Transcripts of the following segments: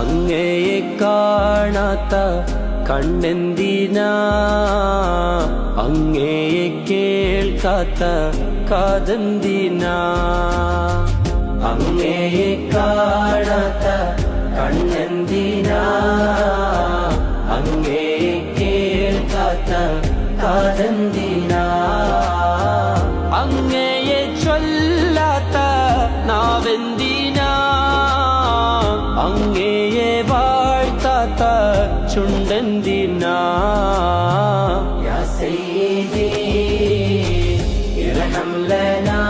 അങ്ങയെ കാണാത്ത കണ്ണെന്തിനാ? അങ്ങയെ കേൾക്കാത്ത കാതെന്തിനാ? അങ്ങയെ കാണാത്ത കണ്ണെന്തിനാ? അങ്ങയെ കേൾക്കാത്ത കാതെന്തിനാ? അങ്ങയെ ചൊല്ലാത്ത നാവെന്തിനാ? తాచుండంది నా. యా సయ్యీదీ ఇరహం లనా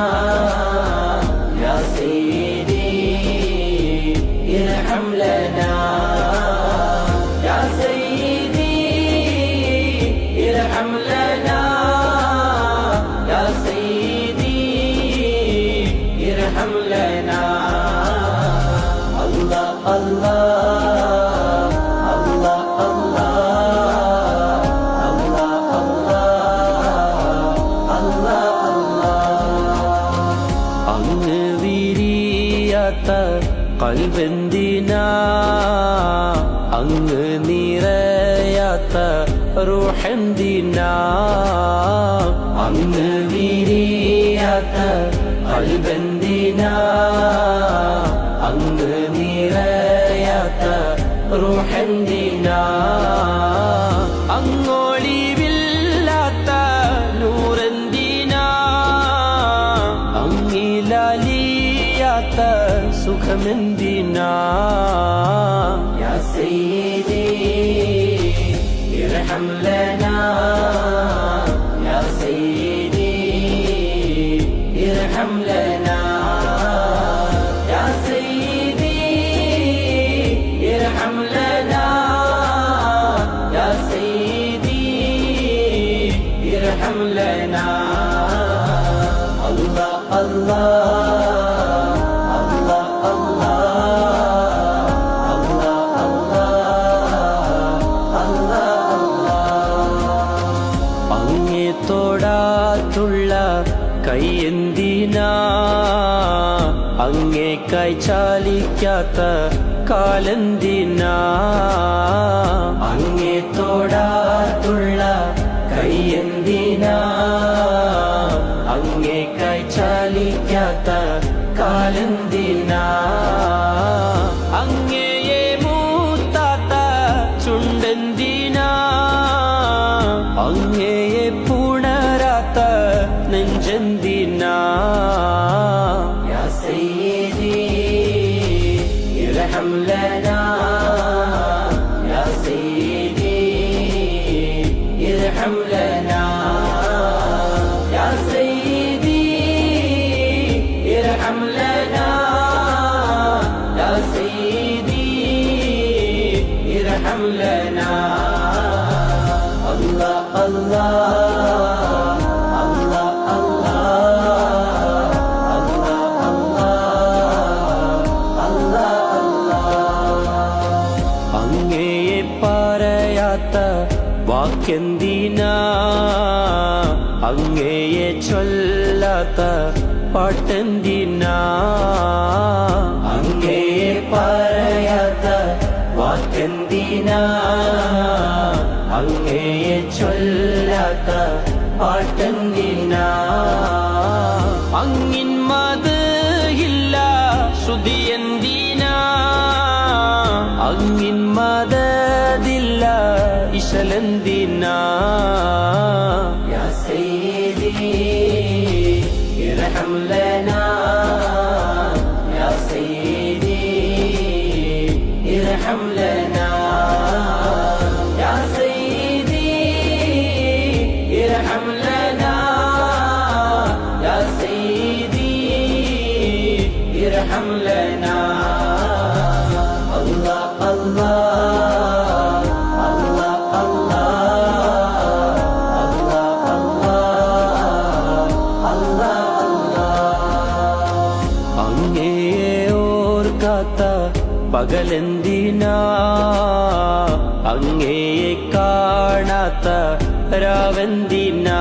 കൽവെന്തിനാ അങ്ങ് നിറയാത്ത റൂഹെന്തിനാ. അങ്ങ് വിരിയാത്ത കൽവെന്തിനാ അങ്ങ് നിറയാത്ത റൂഹെന്തിനാ. ഇർഹം الله الله തൊടാത്തുള്ള കൈയെന്തിനാ? അങ്ങേ കൈ ചാലിക്കാത്ത കാലെന്തിനാ? അങ്ങേ തൊടാത്തുള്ള കൈയെന്തിനാ അങ്ങേ കൈ ചാലിക്കാത്ത കാലെന്തിനാ. അങ്ങയെ മൂത്താത്ത ചുണ്ടെന്തിനാ. അങ്ങയെ പുണരാത്ത നെഞ്ചെന്തിനാ. സയ്യിദി ഇർഹം ലനാ. അങ്ങയെ പറയാത്ത വാക്കെന്തിനാ അങ്ങയെ ചൊല്ലാത്ത പാട്ടെന്തിനാ അങ്ങയെ പറയാത്ത വാക്കെന്തിനാ അങ്ങയെ ചൊല്ലാത്ത പാട്ടെന്തിനാ അങ്ങിൻ മതില്ല ഇല്ല എന്തിനാ അങ്ങിൻ മതതില്ല ഇശലെന്തിനാ സയ്യിദി ഇർഹം ലനാ. ഇർഹം ലനാ അല്ലാഹ് അല്ലാഹ് അല്ലാഹ് അങ്ങയെ ഓർക്കാത്ത പകലെന്തിനാ അങ്ങയെ കാണാത്ത രാവെന്തിനാ